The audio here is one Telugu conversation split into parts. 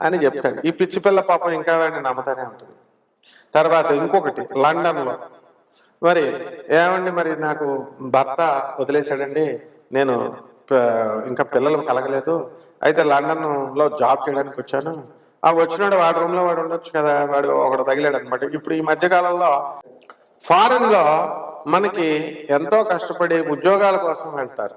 అని చెప్తాడు. ఈ పిచ్చి పిల్ల పాపం ఇంకా వాడిని నమ్ముతానే ఉంటుంది. తర్వాత ఇంకొకటి లండన్లో. మరి ఏమండి మరి నాకు భర్త వదిలేశాడండి నేను ఇంకా పిల్లలు కలగలేదు అయితే లండన్లో జాబ్ చేయడానికి వచ్చాను. ఆ వచ్చినాడు వాడి రూమ్లో వాడు ఉండొచ్చు కదా వాడు ఒకడు తగిలాడు అనమాట ఇప్పుడు ఈ మధ్యకాలంలో ఫారెన్లో మనకి ఎంతో కష్టపడి ఉద్యోగాల కోసం వెళ్తారు.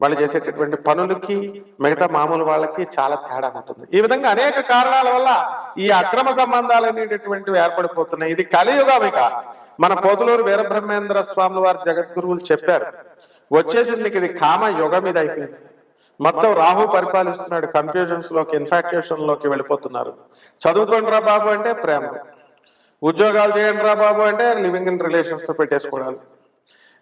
వాళ్ళు చేసేటటువంటి పనులకి మిగతా మామూలు వాళ్ళకి చాలా తేడా ఉంటుంది. ఈ విధంగా అనేక కారణాల వల్ల ఈ అక్రమ సంబంధాలు అనేటటువంటివి ఏర్పడిపోతున్నాయి. ఇది కలియుగం ఇక మన పోతులూరు వీరబ్రహ్మేంద్ర స్వాముల వారి జగద్గురువులు చెప్పారు వచ్చేసింది ఇది కామ యుగం ఇది అయిపోయింది. మొత్తం రాహు పరిపాలిస్తున్నాడు కన్ఫ్యూజన్స్లోకి ఇన్ఫాక్చుయేషన్లోకి వెళ్ళిపోతున్నారు చదువుకోండిరా బాబు అంటే ప్రేమ. ఉద్యోగాలు చేయండి రా బాబు అంటే లివింగ్ ఇన్ రిలేషన్స్ పెట్టేసుకోవడాలు.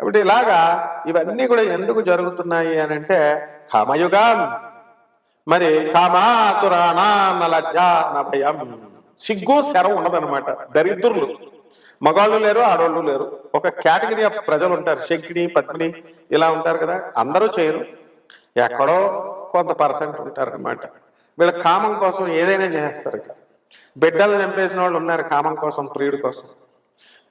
కాబట్టి ఇలాగా ఇవన్నీ కూడా ఎందుకు జరుగుతున్నాయి అని అంటే కామయుగం. మరి కామాతురాణా నలజ్జ నభయం సిగ్గు శరం ఉండదన్నమాట. దరిద్రులు. మగాళ్ళు లేరు ఆడవాళ్ళు లేరు. ఒక కేటగిరీ ఆఫ్ ప్రజలు ఉంటారు. శంకిని పద్మిని ఇలా ఉంటారు కదా. అందరూ చేయరు. ఎక్కడో కొంత పర్సెంట్ ఉంటారనమాట వీళ్ళ కామం కోసం ఏదైనా చేస్తారు ఇక. బిడ్డలు చంపేసిన వాళ్ళు ఉన్నారు కామం కోసం ప్రియుడి కోసం.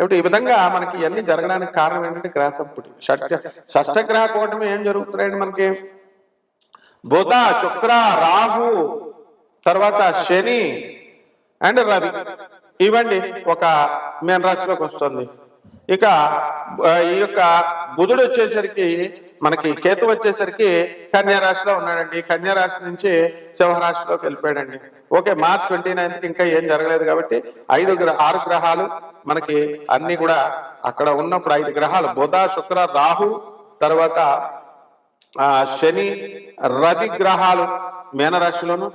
కాబట్టి ఈ విధంగా మనకి ఇవన్నీ జరగడానికి కారణం ఏంటంటే గ్రహ సంపుటి షట్ షష్టగ్రహ కూటమి ఏం జరుగుతున్నాయండి మనకి? బుధ శుక్ర రాహు తర్వాత శని అండ్ రవి. ఇవ్వండి ఒక మీన రాశిలోకి వస్తుంది. ఇక ఈ యొక్క బుధుడు వచ్చేసరికి మనకి కేతు వచ్చేసరికి కన్యారాశిలో ఉన్నాడండి. కన్యారాశి నుంచి సింహరాశిలోకి వెళ్ళిపోయాడండి. ఓకే మార్చ్ ట్వంటీ నైన్త్ ఇంకా ఏం జరగలేదు కాబట్టి ఐదు గ్రహ ఆరు గ్రహాలు మనకి అన్ని కూడా అక్కడ ఉన్నప్పుడు ఐదు గ్రహాలు బుధ శుక్ర రాహు తర్వాత ఆ శని రవి గ్రహాలు మేనరాశిలోను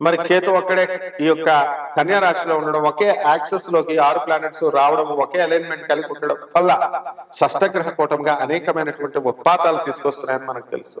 మరి కేతు ఒక్కడే ఈ యొక్క కన్యా రాశిలో ఉండడం ఒకే యాక్సెస్లోకి ఆరు ప్లానెట్స్ రావడం ఒకే అలైన్మెంట్ కలిగి ఉండడం వల్ల షష్టగ్రహ కూటంగా అనేకమైనటువంటి ఉత్పాతాలు తీసుకొస్తున్నాయని మనకు తెలుసు.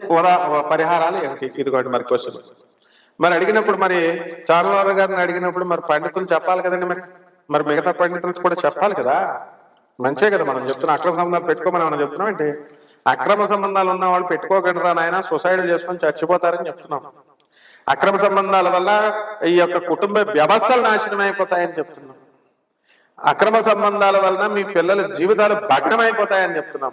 ఉదా పరిహారాలు ఏమిటి? ఇదిగోండి మరి క్వశ్చన్. మరి అడిగినప్పుడు మరి చారువారు గారిని అడిగినప్పుడు మరి పండితులు చెప్పాలి కదండి మరి. మరి మిగతా పండితులు కూడా చెప్పాలి కదా. మంచే కదా మనం చెప్తున్నాం అక్రమ సంబంధాలు పెట్టుకోమని మనం చెప్తున్నాం ఏంటి? అక్రమ సంబంధాలు ఉన్న వాళ్ళు పెట్టుకోకండి నాయన? సొసైడ్ చేసుకొని చచ్చిపోతారని చెప్తున్నాం. అక్రమ సంబంధాల వల్ల ఈ యొక్క కుటుంబ వ్యవస్థలు నాశనం అయిపోతాయని చెప్తున్నాం. అక్రమ సంబంధాల వలన మీ పిల్లల జీవితాలు భగ్నమైపోతాయని చెప్తున్నాం.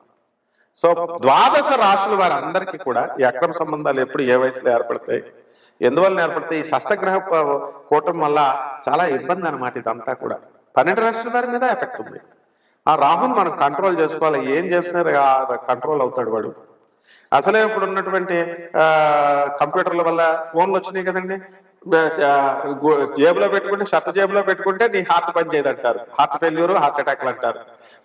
సో ద్వాదశ రాశుల వారందరికీ కూడా ఈ అక్రమ సంబంధాలు ఎప్పుడు ఏ వయసులో ఏర్పడతాయి? ఎందువల్ల ఏర్పడతాయి? ఈ షష్టగ్రహ కూటం వల్ల చాలా ఇబ్బంది అనమాట ఇదంతా కూడా. పన్నెండు రాశుల వారి మీద ఎఫెక్ట్ ఉంది. ఆ రాహుని మనం కంట్రోల్ చేసుకోవాలి. ఏం చేస్తున్నారు కంట్రోల్ అవుతాడు వాడు. అసలే ఇప్పుడు ఉన్నటువంటి ఆ, కంప్యూటర్ల వల్ల ఫోన్లు వచ్చినాయి కదండి. జేబులో పెట్టుకుంటే షర్ట్ జేబులో పెట్టుకుంటే నీ హార్ట్ పని చేయదు అంటారు హార్ట్ ఫెయిల్యూర్ హార్ట్ అటాక్లు అంటారు.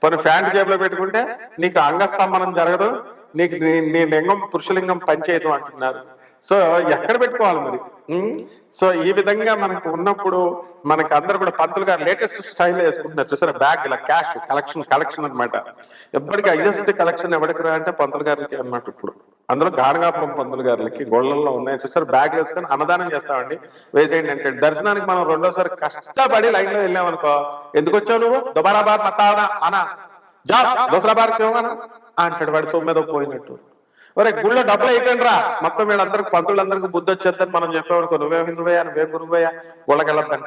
పని ఫ్యాంట్ జేబులో పెట్టుకుంటే నీకు అంగస్తంభనం జరగదు నీకు నీ- నీ లింగం పురుషలింగం పనిచేయదు అంటున్నారు. సో ఎక్కడ పెట్టుకోవాలి మరి? సో ఈ విధంగా మనకు ఉన్నప్పుడు మనకి అందరు కూడా పంతులు గారు లేటెస్ట్ స్టైల్ వేసుకుంటున్నారు. చూసారా? బ్యాగ్ ఇలా క్యాష్ కలెక్షన్ కలెక్షన్ అన్నమాట. ఎప్పటికీ హైయెస్ట్ కలెక్షన్ ఎవరికి రా అంటే పంతులు గారికి అన్నమాట ఇప్పుడు. అందులో గానగాపురం పంతులు గారికి గోళ్ళల్లో ఉన్నాయి. చూసారు బ్యాగ్ వేసుకొని అన్నదానం చేస్తామండి. వేసేయండి అంటే దర్శనానికి మనం రెండోసారి కష్టపడి లైన్లో వెళ్ళామనుకో ఎందుకు వచ్చావు నువ్వు? దుబారా బార్ మతావనా అనా జా దోసరా బార్ క్యోనా అంటాడు సొమ్ము మీద పోయినట్టు. ఒరే గుళ్ళో డబ్బులు అయిపోయింది రా. మొత్తం వీళ్ళందరికి పంతులందరికీ బుద్ధి వచ్చేద్దని మనం చెప్పేవాడుకో నువ్వే హిందువయ్యా? నువ్వే గురువయ్యా గుళ్ళకి అంటాడు.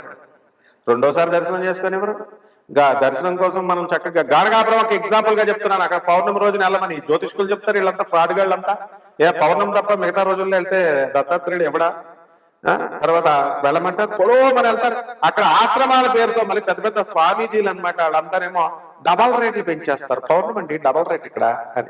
రెండోసారి దర్శనం చేసుకొని ఎవరు? దర్శనం కోసం మనం చక్కగా గానగాపురం ఒక ఎగ్జాంపుల్గా చెప్తున్నాను. అక్కడ పౌర్ణమి రోజున వెళ్ళమని జ్యోతిష్కులు చెప్తారు వీళ్ళంతా ఫ్రాడ్ గాళ్ళంతా ఏ పౌర్ణమి తప్ప మిగతా రోజుల్లో వెళ్తే దత్తాత్రేయుడు ఎవడా? తర్వాత వెళ్ళమంటారు పొడవమని వెళ్తారు. అక్కడ ఆశ్రమాల పేరుతో మళ్ళీ పెద్ద పెద్ద స్వామీజీలు అనమాట వాళ్ళందరేమో డబల్ రేట్లు పెంచేస్తారు. పౌర్ణమి అండి డబల్ రేట్ ఇక్కడ అని.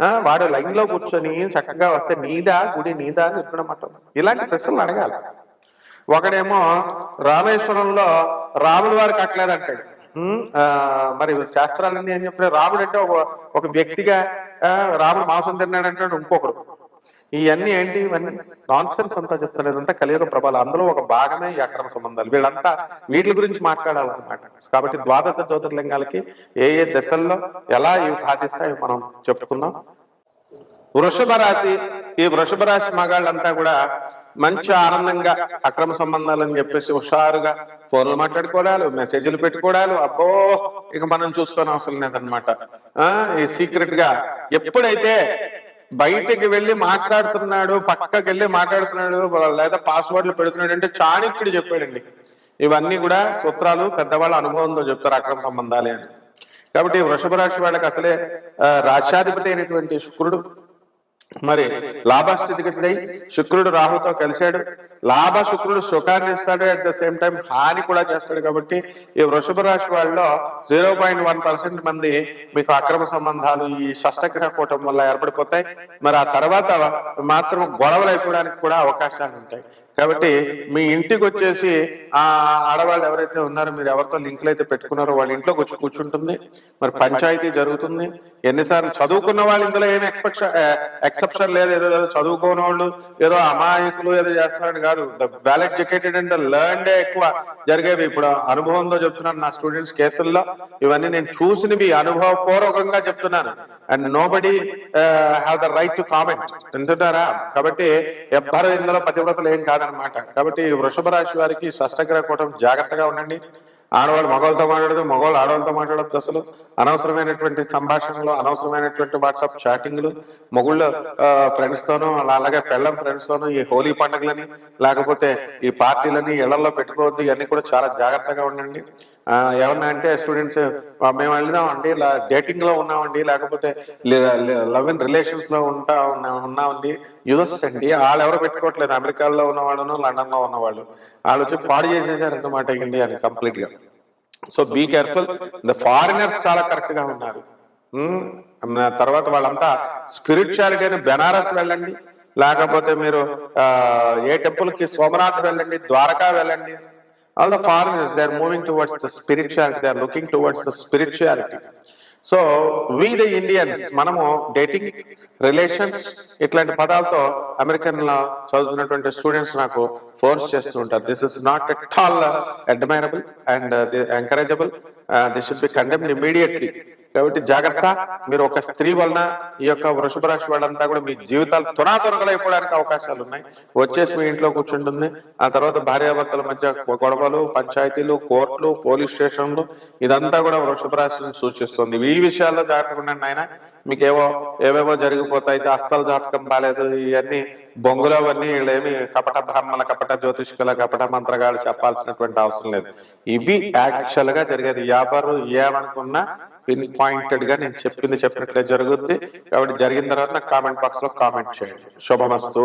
వాడు లైన్లో కూర్చొని చక్కగా వస్తే నీదా గుడి నీదా అని చెప్పడం ఇలాంటి ప్రశ్నలు అడగాలి. ఒకడేమో రామేశ్వరంలో రాముడు వారికి కట్టలేదంటాడు. ఆ, మరి శాస్త్రాలన్నీ అని చెప్పిన రాముడు అంటే ఒక వ్యక్తిగా రాముడు మాంసం తిన్నాడు అంటాడు ఇంకొకడు. ఇవన్నీ ఏంటి? ఇవన్నీ నాన్ సెన్స్ అంతా చెప్తలేదంతా కలియుగ ప్రభావం అందులో ఒక భాగమే ఈ అక్రమ సంబంధాలు. వీళ్ళంతా వీటి గురించి మాట్లాడాలన్నమాట. కాబట్టి ద్వాదశ జ్యోతిర్లింగాలకి ఏ ఏ దశల్లో ఎలా ఇవి బాధిస్తాయో మనం చెప్పుకుందాం. వృషభ రాశి ఈ వృషభ రాశి మగాళ్ళంతా కూడా మంచి ఆనందంగా అక్రమ సంబంధాలు అని చెప్పేసి హుషారుగా ఫోన్లు మాట్లాడుకోవడాలు మెసేజ్లు పెట్టుకోవడాలు అబ్బో! ఇక మనం చూసుకోని అవసరం లేదనమాట ఆ, ఈ సీక్రెట్గా ఎప్పుడైతే బయటికి వెళ్ళి మాట్లాడుతున్నాడు పక్కకి వెళ్ళి మాట్లాడుతున్నాడు లేదా పాస్వర్డ్లు పెడుతున్నాడు అంటే చాణక్యుడు చెప్పాడండి. ఇవన్నీ కూడా సూత్రాలు పెద్దవాళ్ళ అనుభవంతో చెప్తారు అక్రమ సంబంధాలే అని. కాబట్టి వృషభ రాశి వాళ్ళకి అసలే ఆ, రాష్ట్రాధిపతి అయినటువంటి శుక్రుడు మరి లాభస్థితిగతుడై శుక్రుడు రాహుతో కలిశాడు. లాభ శుక్రుడు సుఖాన్ని ఇస్తాడు. అట్ ద సేమ్ టైం హాని కూడా చేస్తాడు కాబట్టి ఈ వృషభ రాశి వాళ్ళలో జీరో పాయింట్ వన్ పర్సెంట్ మంది మీకు అక్రమ సంబంధాలు ఈ షష్టగ్రహ కూటం వల్ల ఏర్పడిపోతాయి. మరి ఆ తర్వాత మాత్రం గొడవలు అయిపోవడానికి కూడా అవకాశాలు ఉంటాయి కాబట్టి మీ ఇంటికి వచ్చేసి ఆ ఆడవాళ్ళు ఎవరైతే ఉన్నారో మీరు ఎవరితో లింకులు అయితే పెట్టుకున్నారో వాళ్ళ ఇంట్లోకి వచ్చి కూర్చుంటుంది. మరి పంచాయతీ జరుగుతుంది. ఎన్నిసార్లు చదువుకున్న వాళ్ళు ఇందులో ఏం ఎక్స్పెక్షన్ ఎక్సెప్షన్ లేదు. ఏదో ఏదో చదువుకోని వాళ్ళు ఏదో అమాయకులు ఏదో చేస్తున్నారని కాదు. The well educated and learn ఎక్కువ జరిగేవి. ఇప్పుడు అనుభవంతో చెప్తున్నాను నా స్టూడెంట్స్ కేసుల్లో. ఇవన్నీ నేను చూసినవి అనుభవపూర్వకంగా చెప్తున్నాను. And nobody have the right to comment. వింటున్నారా? కాబట్టి ఎవ్వరు ఇందులో పతివ్రతలు ఏం కాదనమాట కాబట్టి వృషభ రాశి వారికి షష్టగ్రహ కూటం జాగ్రత్తగా ఉండండి. ఆడవాళ్ళు మగవాళ్ళతో మాట్లాడదు మగవాళ్ళు ఆడవాళ్ళతో మాట్లాడదు అసలు. అనవసరమైనటువంటి సంభాషణలు అనవసరమైనటువంటి వాట్సాప్ చాటింగ్లు మొగుళ్ళు ఫ్రెండ్స్తోనూ అలా అలాగే పెళ్ళం ఫ్రెండ్స్తోనూ ఈ హోలీ పండుగలని లేకపోతే ఈ పార్టీలని ఇళ్ళలో పెట్టుకోవద్దు ఇవన్నీ కూడా చాలా జాగ్రత్తగా ఉండండి. ఎవరన్నా అంటే స్టూడెంట్స్ మేము వెళ్దామండి ఇలా డేటింగ్లో ఉన్నామండి లేకపోతే లవ్ ఇన్ రిలేషన్స్లో ఉంటా ఉన్నామండి. యూఎస్ అండి వాళ్ళు ఎవరు పెట్టుకోవట్లేదు. అమెరికాలో ఉన్నవాళ్ళను లండన్లో ఉన్నవాళ్ళు వాళ్ళు. వచ్చి పాడు చేసేసారన్నమాట ఇండియాని కంప్లీట్గా. So be careful the foreigners చాలా కరెక్ట్గా ఉన్నారు. తర్వాత వాళ్ళంతా స్పిరిచువాలిటీ అని బెనారస్ వెళ్ళండి. లేకపోతే మీరు ఏ టెంపుల్కి సోమనాథ్ వెళ్ళండి ద్వారకా వెళ్ళండి. All the foreigners they are moving towards the spirituality they are looking towards the spirituality so we the Indians మనము డేటింగ్ రిలేషన్స్ ఇట్లాంటి పదాలతో అమెరికన్లో చదువుతున్నటువంటి స్టూడెంట్స్ నాకు ఫోర్స్ చేస్తూ ఉంటారు. This is not at all admirable and encourageable this should be condemned immediately కాబట్టి జాగ్రత్త. మీరు ఒక స్త్రీ వలన ఈ యొక్క వృషభ రాశి వాళ్ళంతా కూడా మీ జీవితాలు తునాతునకలైపోవడానికి అవకాశాలు ఉన్నాయి. వచ్చేసి మీ ఇంట్లో కూర్చుంటుంది. ఆ తర్వాత భార్యాభర్తల మధ్య గొడవలు పంచాయతీలు కోర్టులు పోలీస్ స్టేషన్లు ఇదంతా కూడా వృషభ రాశిని సూచిస్తుంది. ఈ విషయాల్లో జాగ్రత్తగా ఉండండి ఆయన మీకేవో ఏవేవో జరిగిపోతాయి అస్సలు జాతకం బాగాలేదు ఇవన్నీ బొంగులు అవన్నీ వీళ్ళేమి కపట బ్రాహ్మణ కపట జ్యోతిష్కుల కపట మంత్రగాళ్ళు చెప్పాల్సినటువంటి అవసరం లేదు. ఇవి యాక్చువల్గా జరిగేది. ఎవరు ఏమనుకున్నా పిన్ పాయింటెడ్గా నేను చెప్పింది చెప్పినట్లే జరుగుద్ది. కాబట్టి జరిగిన తర్వాత నాకు కామెంట్ బాక్స్లో కామెంట్ చేయండి. శుభమస్తు.